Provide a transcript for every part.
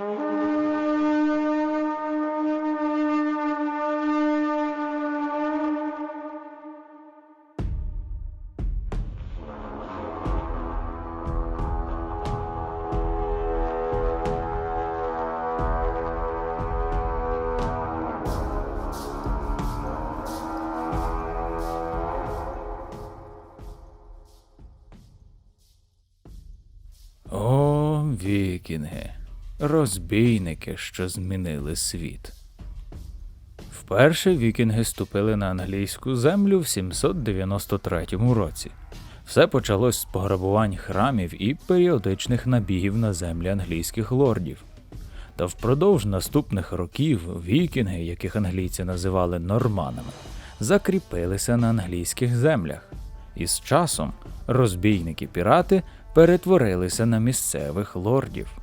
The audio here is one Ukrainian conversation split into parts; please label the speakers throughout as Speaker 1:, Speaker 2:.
Speaker 1: О, розбійники, що змінили світ. Вперше вікінги ступили на англійську землю в 793 році. Все почалось з пограбувань храмів і періодичних набігів на землі англійських лордів. Та впродовж наступних років вікінги, яких англійці називали норманами, закріпилися на англійських землях. І з часом розбійники-пірати перетворилися на місцевих лордів.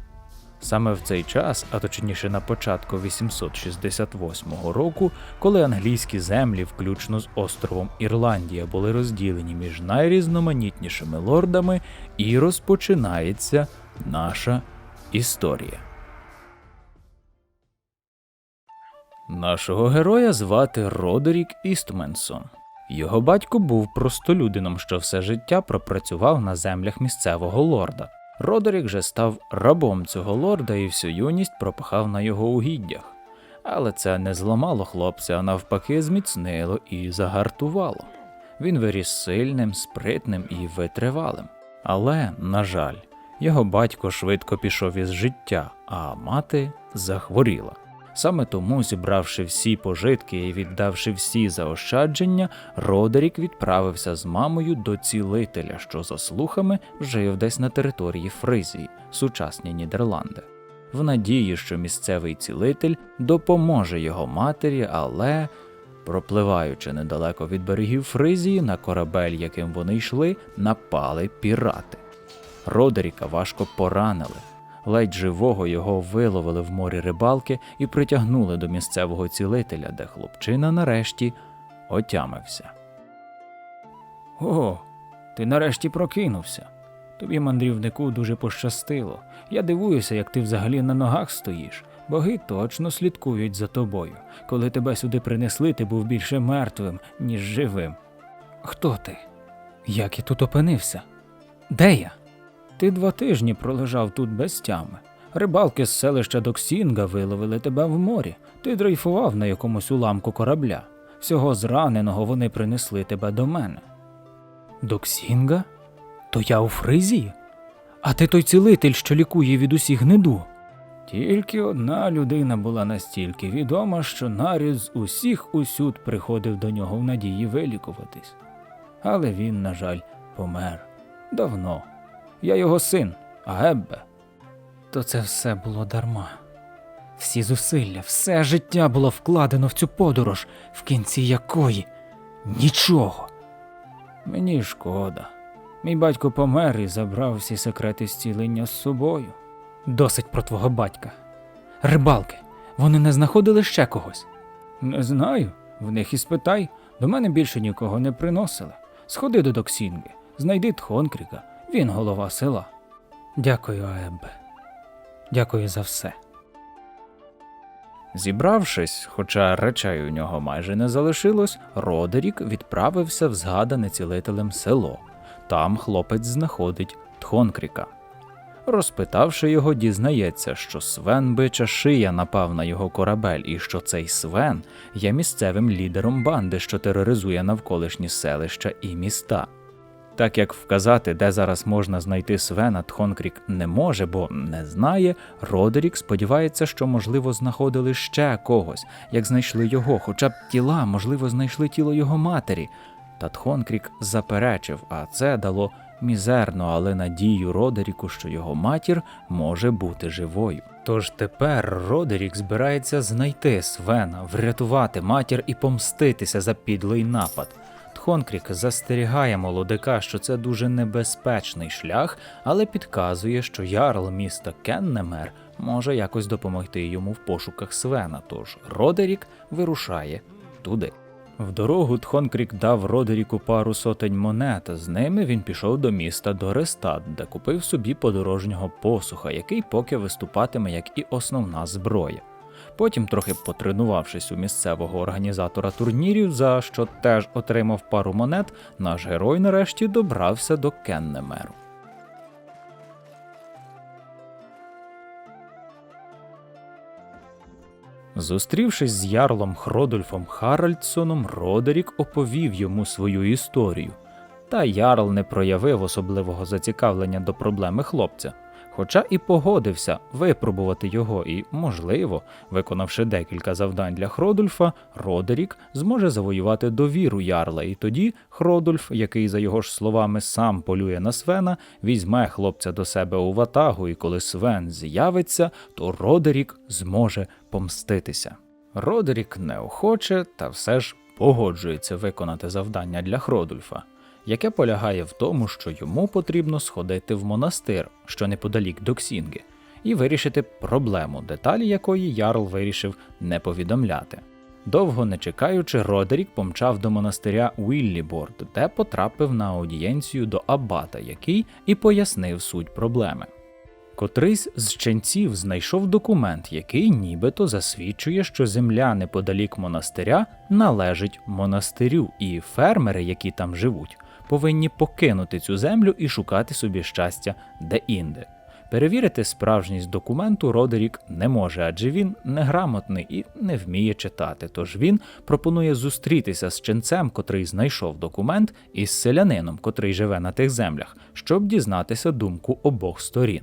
Speaker 1: Саме в цей час, а точніше на початку 868 року, коли англійські землі, включно з островом Ірландія, були розділені між найрізноманітнішими лордами, і розпочинається наша історія. Нашого героя звати Родерік Істменсон. Його батько був простолюдином, що все життя пропрацював на землях місцевого лорда. Родерік же став рабом цього лорда і всю юність пропахав на його угіддях. Але це не зламало хлопця, а навпаки, зміцнило і загартувало. Він виріс сильним, спритним і витривалим. Але, на жаль, його батько швидко пішов із життя, а мати захворіла. Саме тому, зібравши всі пожитки і віддавши всі заощадження, Родерік відправився з мамою до цілителя, що, за слухами, жив десь на території Фризії, сучасні Нідерланди, в надії, що місцевий цілитель допоможе його матері, але, пропливаючи недалеко від берегів Фризії, на корабель, яким вони йшли, напали пірати. Родеріка важко поранили. Ледь живого його виловили в морі рибалки і притягнули до місцевого цілителя, де хлопчина нарешті отямився. О, ти нарешті прокинувся. Тобі, мандрівнику, дуже пощастило. Я дивуюся, як ти взагалі на ногах стоїш. Боги точно слідкують за тобою. Коли тебе сюди принесли, ти був більше мертвим, ніж живим. Хто ти? Як я тут опинився? Де я? Ти два тижні пролежав тут без тями. Рибалки з селища Доксінга виловили тебе в морі. Ти дрейфував на якомусь уламку корабля. Всього зраненого вони принесли тебе до мене. Доксінга? То я у Фризії? А ти той цілитель, що лікує від усіх гниду. Тільки одна людина була настільки відома, що нарід з усіх усюд приходив до нього в надії вилікуватись. Але він, на жаль, помер давно. Я його син, Геббе. То це все було дарма. Всі зусилля, все життя було вкладено в цю подорож, в кінці якої нічого. Мені шкода. Мій батько помер і забрав всі секрети зцілення з собою. Досить про твого батька. Рибалки, вони не знаходили ще когось. Не знаю, в них і спитай. До мене більше нікого не приносили. Сходи до Доксінги, знайди Тхонкріка, він голова села. Дякую, Аеббе. Дякую за все. Зібравшись, хоча речей у нього майже не залишилось, Родерік відправився в згадане цілителем село. Там хлопець знаходить Тхонкріка. Розпитавши його, дізнається, що Свен бича шия напав на його корабель, і що цей Свен є місцевим лідером банди, що тероризує навколишні селища і міста. Так як вказати, де зараз можна знайти Свена, Тхонкрік не може, бо не знає, Родерік сподівається, що, можливо, знаходили ще когось, як знайшли його, хоча б тіла, можливо, знайшли тіло його матері. Та Тхонкрік заперечив, а це дало мізерну, але надію Родеріку, що його матір може бути живою. Тож тепер Родерік збирається знайти Свена, врятувати матір і помститися за підлий напад. Тхонкрік застерігає молодика, що це дуже небезпечний шлях, але підказує, що ярл міста Кеннемер може якось допомогти йому в пошуках Свена. Тож Родерік вирушає туди. В дорогу Тхонкрік дав Родеріку пару сотень монет. З ними він пішов до міста Дорестад, де купив собі подорожнього посуха, який поки виступатиме як і основна зброя. Потім, трохи потренувавшись у місцевого організатора турнірів, за що теж отримав пару монет, наш герой нарешті добрався до Кеннемеру. Зустрівшись з ярлом Хродольфом Харальдсоном, Родерік оповів йому свою історію. Та ярл не проявив особливого зацікавлення до проблеми хлопця, хоча і погодився випробувати його, і, можливо, виконавши декілька завдань для Хродульфа, Родерік зможе завоювати довіру ярла, і тоді Хродульф, який, за його ж словами, сам полює на Свена, візьме хлопця до себе у ватагу, і коли Свен з'явиться, то Родерік зможе помститися. Родерік неохоче, та все ж погоджується виконати завдання для Хродульфа яке полягає в тому, що йому потрібно сходити в монастир, що неподалік до Ксінги, і вирішити проблему, деталі якої Ярл вирішив не повідомляти. Довго не чекаючи, Родерік помчав до монастиря Уілліборд, де потрапив на аудієнцію до Аббата, який і пояснив суть проблеми. Котрийсь з ченців знайшов документ, який нібито засвідчує, що земля неподалік монастиря належить монастирю, і фермери, які там живуть, повинні покинути цю землю і шукати собі щастя де-інде. Перевірити справжність документу Родерік не може, адже він неграмотний і не вміє читати. Тож він пропонує зустрітися з ченцем, котрий знайшов документ, і з селянином, котрий живе на тих землях, щоб дізнатися думку обох сторін.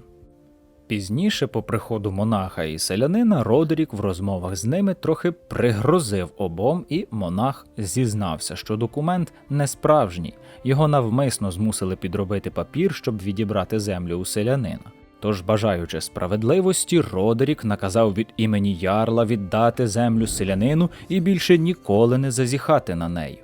Speaker 1: Пізніше, по приходу монаха і селянина, Родерік в розмовах з ними трохи пригрозив обом, і монах зізнався, що документ не справжній, його навмисно змусили підробити папір, щоб відібрати землю у селянина. Тож, бажаючи справедливості, Родерік наказав від імені Ярла віддати землю селянину і більше ніколи не зазіхати на неї.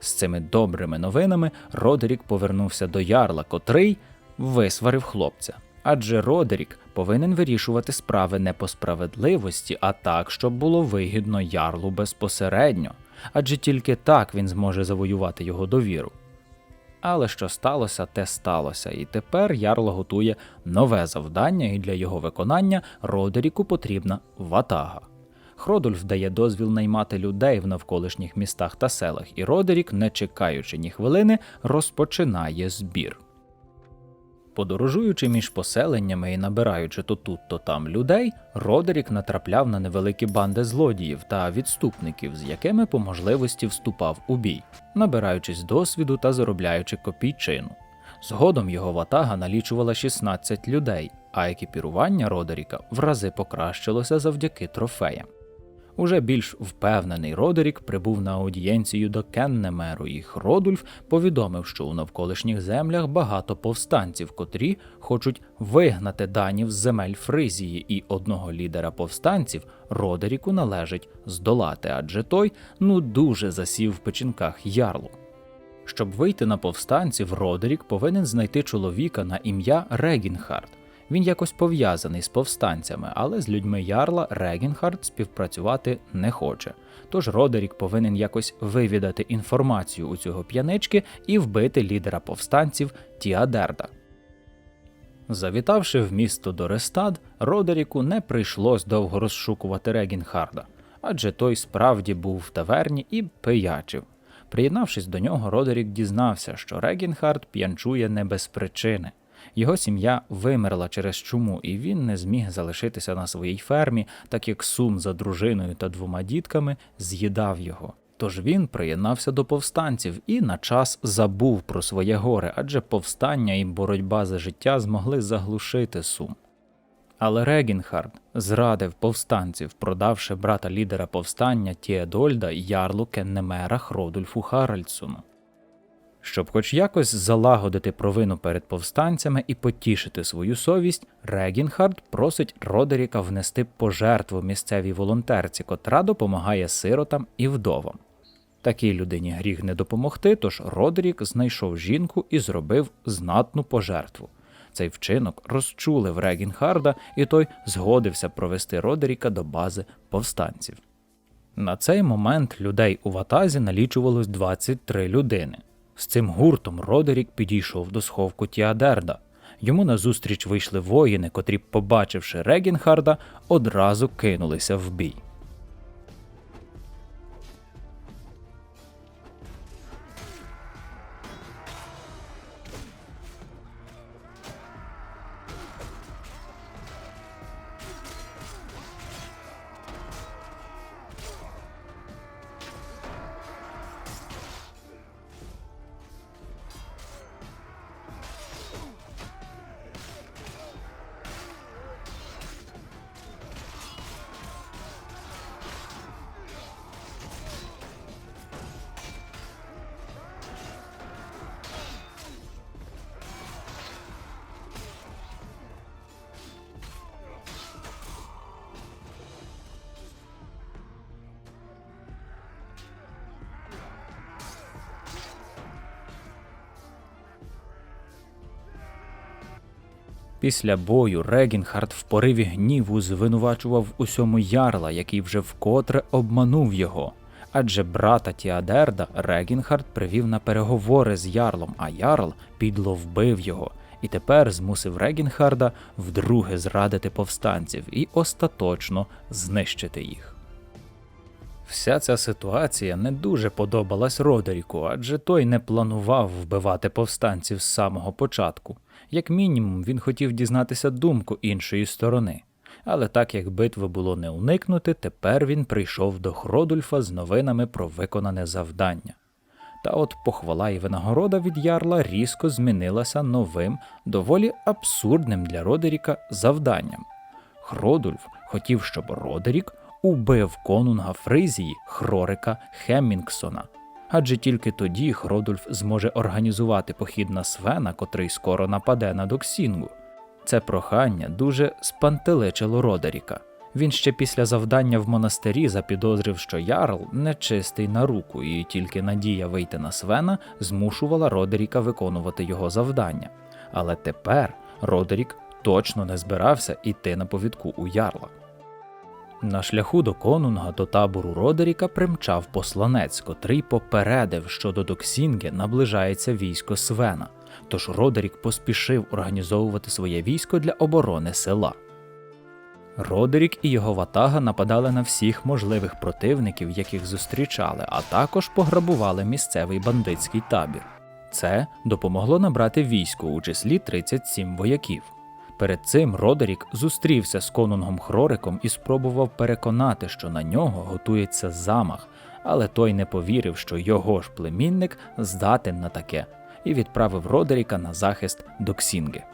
Speaker 1: З цими добрими новинами Родерік повернувся до ярла, котрий висварив хлопця адже Родерік повинен вирішувати справи не по справедливості, а так, щоб було вигідно ярлу безпосередньо, адже тільки так він зможе завоювати його довіру. Але що сталося, те сталося, і тепер Ярло готує нове завдання, і для його виконання Родеріку потрібна ватага. Хродульф дає дозвіл наймати людей в навколишніх містах та селах, і Родерік, не чекаючи ні хвилини, розпочинає збір. Подорожуючи між поселеннями і набираючи то тут, то там людей, Родерік натрапляв на невеликі банди злодіїв та відступників, з якими по можливості вступав у бій, набираючись досвіду та заробляючи копійчину. Згодом його ватага налічувала 16 людей, а екіпірування Родеріка в рази покращилося завдяки трофеям. Уже більш впевнений Родерік прибув на аудієнцію до Кеннемеру, і Хродульф повідомив, що у навколишніх землях багато повстанців, котрі хочуть вигнати данів з земель Фризії, і одного лідера повстанців Родеріку належить здолати, адже той ну дуже засів в печінках ярлу. Щоб вийти на повстанців, Родерік повинен знайти чоловіка на ім'я Регінхард. Він якось пов'язаний з повстанцями, але з людьми ярла Регінхард співпрацювати не хоче. Тож Родерік повинен якось вивідати інформацію у цього п'янички і вбити лідера повстанців Тіадерда. Завітавши в місто Дорестад, Родеріку не прийшлось довго розшукувати Регінхарда, адже той справді був в таверні і пиячив. Приєднавшись до нього, Родерік дізнався, що Регінхард п'янчує не без причини. Його сім'я вимерла через чуму, і він не зміг залишитися на своїй фермі, так як сум за дружиною та двома дітками з'їдав його. Тож він приєднався до повстанців і на час забув про своє горе, адже повстання і боротьба за життя змогли заглушити сум. Але Регінхард зрадив повстанців, продавши брата лідера повстання Тіедольда ярлу Кеннемера Хродульфу Харальдсону. Щоб хоч якось залагодити провину перед повстанцями і потішити свою совість, Регінхард просить Родеріка внести пожертву місцевій волонтерці, котра допомагає сиротам і вдовам. Такій людині гріх не допомогти, тож Родерік знайшов жінку і зробив знатну пожертву. Цей вчинок розчулив Регінхарда, і той згодився провести Родеріка до бази повстанців. На цей момент людей у ватазі налічувалось 23 людини. З цим гуртом Родерік підійшов до сховку Тіадерда. Йому назустріч вийшли воїни, котрі, побачивши Регінхарда, одразу кинулися в бій. Після бою Регінхард в пориві гніву звинувачував усьому ярла, який вже вкотре обманув його. Адже брата Тіадерда Регінхард привів на переговори з ярлом, а ярл підло вбив його, і тепер змусив Регінхарда вдруге зрадити повстанців і остаточно знищити їх. Вся ця ситуація не дуже подобалась Родеріку, адже той не планував вбивати повстанців з самого початку. Як мінімум, він хотів дізнатися думку іншої сторони. Але так як битви було не уникнути, тепер він прийшов до Хродульфа з новинами про виконане завдання. Та от похвала і винагорода від ярла різко змінилася новим, доволі абсурдним для Родеріка завданням. Хродульф хотів, щоб Родерік убив конунга Фризії Хрорика Хеммінгсона. Адже тільки тоді Хродульф зможе організувати похід на Свена, котрий скоро нападе на Доксінгу. Це прохання дуже спантеличило Родеріка. Він ще після завдання в монастирі запідозрив, що Ярл нечистий на руку, і тільки надія вийти на Свена змушувала Родеріка виконувати його завдання. Але тепер Родерік точно не збирався йти на повідку у Ярла. На шляху до конунга до табору Родеріка примчав посланець, котрий попередив, що до Доксінге наближається військо Свена. Тож Родерік поспішив організовувати своє військо для оборони села. Родерік і його ватага нападали на всіх можливих противників, яких зустрічали, а також пограбували місцевий бандитський табір. Це допомогло набрати військо у числі 37 вояків. Перед цим Родерік зустрівся з конунгом Хрориком і спробував переконати, що на нього готується замах, але той не повірив, що його ж племінник здатен на таке, і відправив Родеріка на захист до Ксінги.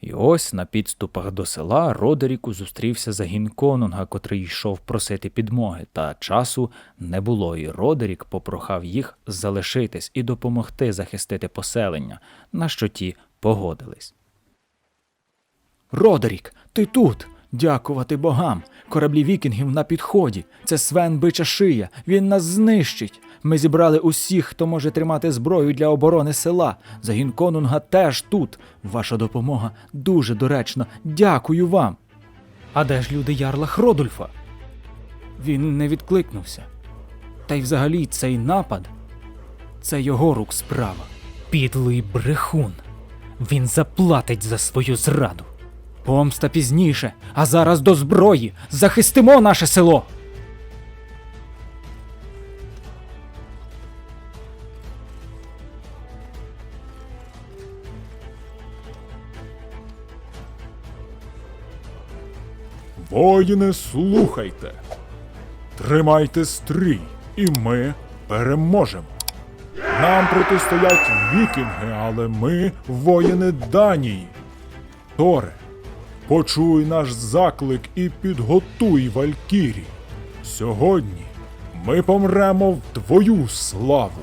Speaker 1: І ось на підступах до села Родеріку зустрівся загін конунга, котрий йшов просити підмоги, та часу не було, і Родерік попрохав їх залишитись і допомогти захистити поселення, на що ті погодились. Родерік, ти тут. Дякувати богам. Кораблі вікінгів на підході. Це Свен бича шия. Він нас знищить. Ми зібрали усіх, хто може тримати зброю для оборони села. Загін конунга теж тут. Ваша допомога дуже доречна. Дякую вам. А де ж люди ярла Хродульфа? Він не відкликнувся. Та й взагалі цей напад це його рук справа. Підлий брехун. Він заплатить за свою зраду. Помста пізніше, а зараз до зброї. Захистимо наше село.
Speaker 2: Воїни, слухайте. Тримайте стрій, і ми переможемо. Нам протистоять вікінги, але ми воїни Данії. Торе, почуй наш заклик і підготуй Валькірі. Сьогодні ми помремо в твою славу.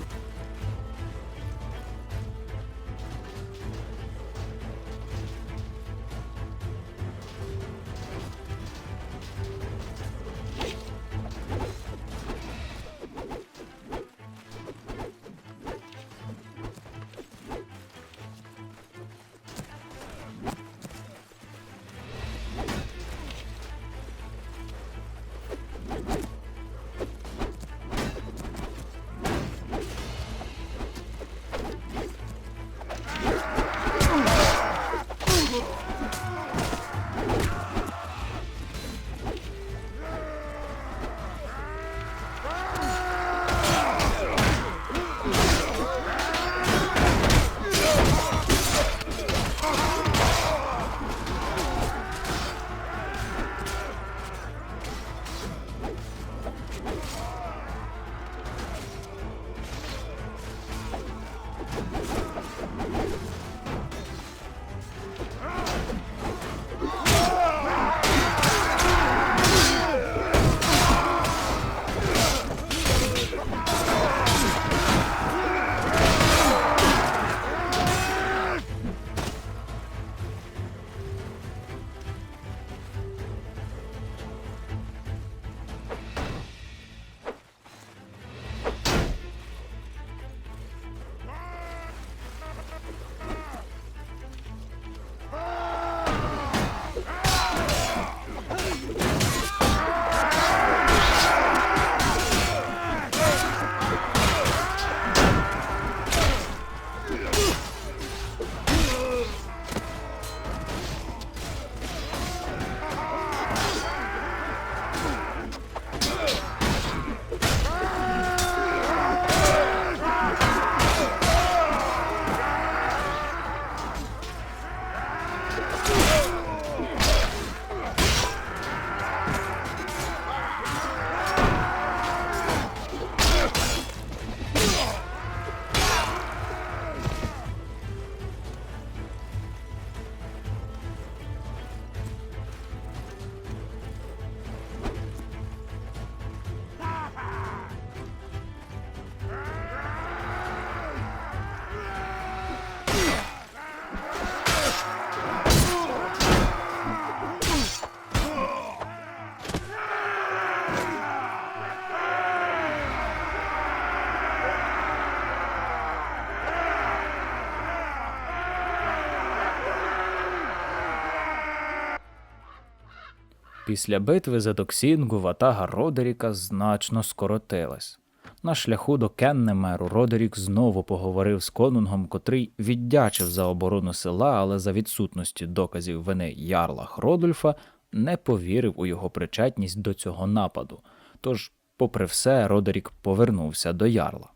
Speaker 1: Після битви за Доксінгу ватага Родеріка значно скоротилась. На шляху до Кеннемеру Родерік знову поговорив з конунгом, котрий віддячив за оборону села, але за відсутності доказів вини ярла Хродульфа не повірив у його причетність до цього нападу. Тож, попри все, Родерік повернувся до ярла.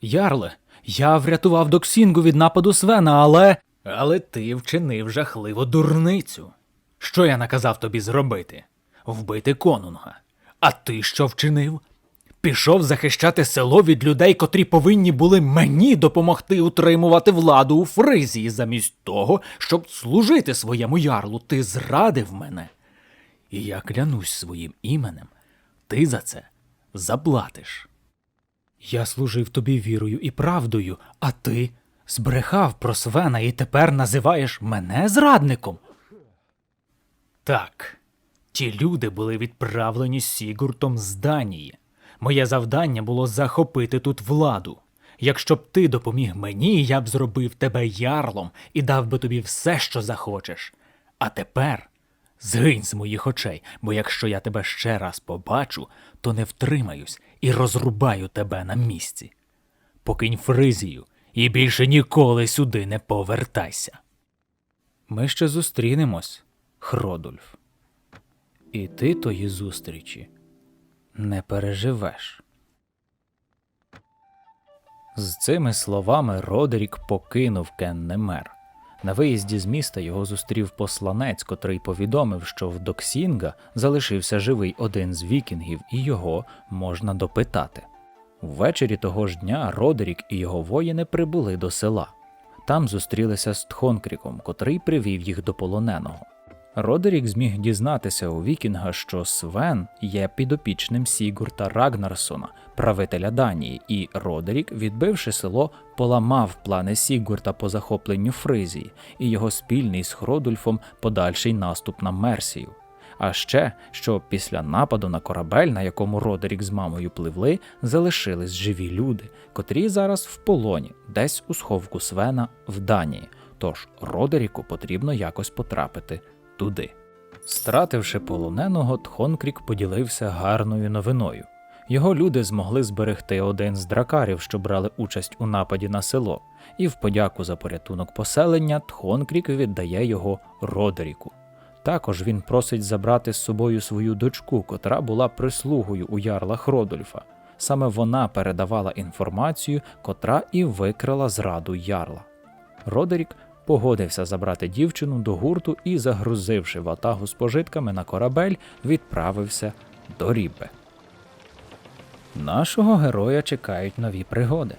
Speaker 1: Ярле, я врятував Доксінгу від нападу Свена, але. Але ти вчинив жахливу дурницю. Що я наказав тобі зробити? Вбити конунга. А ти що вчинив? Пішов захищати село від людей, котрі повинні були мені допомогти утримувати владу у Фризії, замість того, щоб служити своєму ярлу. Ти зрадив мене. І я клянусь своїм іменем, ти за це заплатиш. Я служив тобі вірою і правдою, а ти збрехав про Свена і тепер називаєш мене зрадником. Так, ті люди були відправлені Сігуртом з Данії. Моє завдання було захопити тут владу. Якщо б ти допоміг мені, я б зробив тебе ярлом і дав би тобі все, що захочеш. А тепер згинь з моїх очей, бо якщо я тебе ще раз побачу, то не втримаюсь і розрубаю тебе на місці. Покинь Фризію і більше ніколи сюди не повертайся. Ми ще зустрінемось, Хродульф. І ти тої зустрічі не переживеш. З цими словами Родерік покинув Кеннемер. На виїзді з міста його зустрів посланець, котрий повідомив, що в Доксінга залишився живий один з вікінгів, і його можна допитати. Ввечері того ж дня Родерік і його воїни прибули до села. Там зустрілися з Тхонкріком, котрий привів їх до полоненого. Родерік зміг дізнатися у Вікінга, що Свен є підопічним Сігурта Рагнарсона, правителя Данії, і Родерік, відбивши село, поламав плани Сігурта по захопленню Фризії і його спільний з Хродульфом подальший наступ на Мерсію. А ще, що після нападу на корабель, на якому Родерік з мамою пливли, залишились живі люди, котрі зараз в полоні, десь у сховку Свена в Данії. Тож Родеріку потрібно якось потрапити туди. Стративши полоненого, Тхонкрік поділився гарною новиною. Його люди змогли зберегти один з дракарів, що брали участь у нападі на село, і в подяку за порятунок поселення Тхонкрік віддає його Родеріку. Також він просить забрати з собою свою дочку, котра була прислугою у ярла Хродольфа. Саме вона передавала інформацію, котра і викрила зраду ярла. Родерік погодився забрати дівчину до гурту і, загрузивши ватагу з пожитками на корабель, відправився до Ріббе. Нашого героя чекають нові пригоди.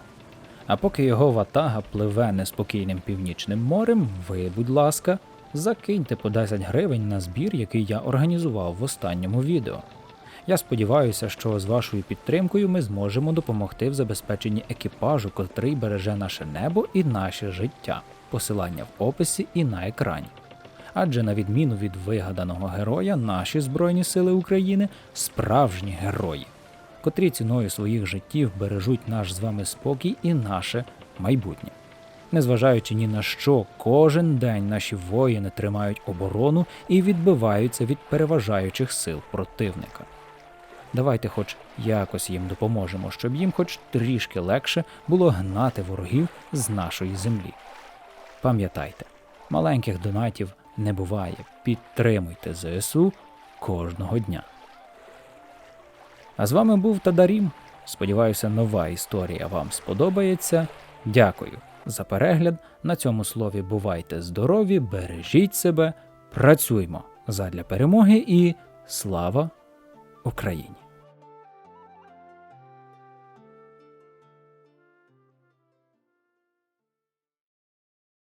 Speaker 1: А поки його ватага пливе неспокійним північним морем, ви, будь ласка, закиньте по 10 гривень на збір, який я організував в останньому відео. Я сподіваюся, що з вашою підтримкою ми зможемо допомогти в забезпеченні екіпажу, котрий береже наше небо і наше життя. Посилання в описі і на екрані. Адже на відміну від вигаданого героя, наші Збройні Сили України справжні герої, котрі ціною своїх життів бережуть наш з вами спокій і наше майбутнє. Незважаючи ні на що, кожен день наші воїни тримають оборону і відбиваються від переважаючих сил противника. Давайте хоч якось їм допоможемо, щоб їм хоч трішки легше було гнати ворогів з нашої землі. Пам'ятайте, маленьких донатів не буває. Підтримуйте ЗСУ кожного дня. А з вами був Тадарім. Сподіваюся, нова історія вам сподобається. Дякую за перегляд. На цьому слові бувайте здорові, бережіть себе, працюймо задля перемоги і слава Україні!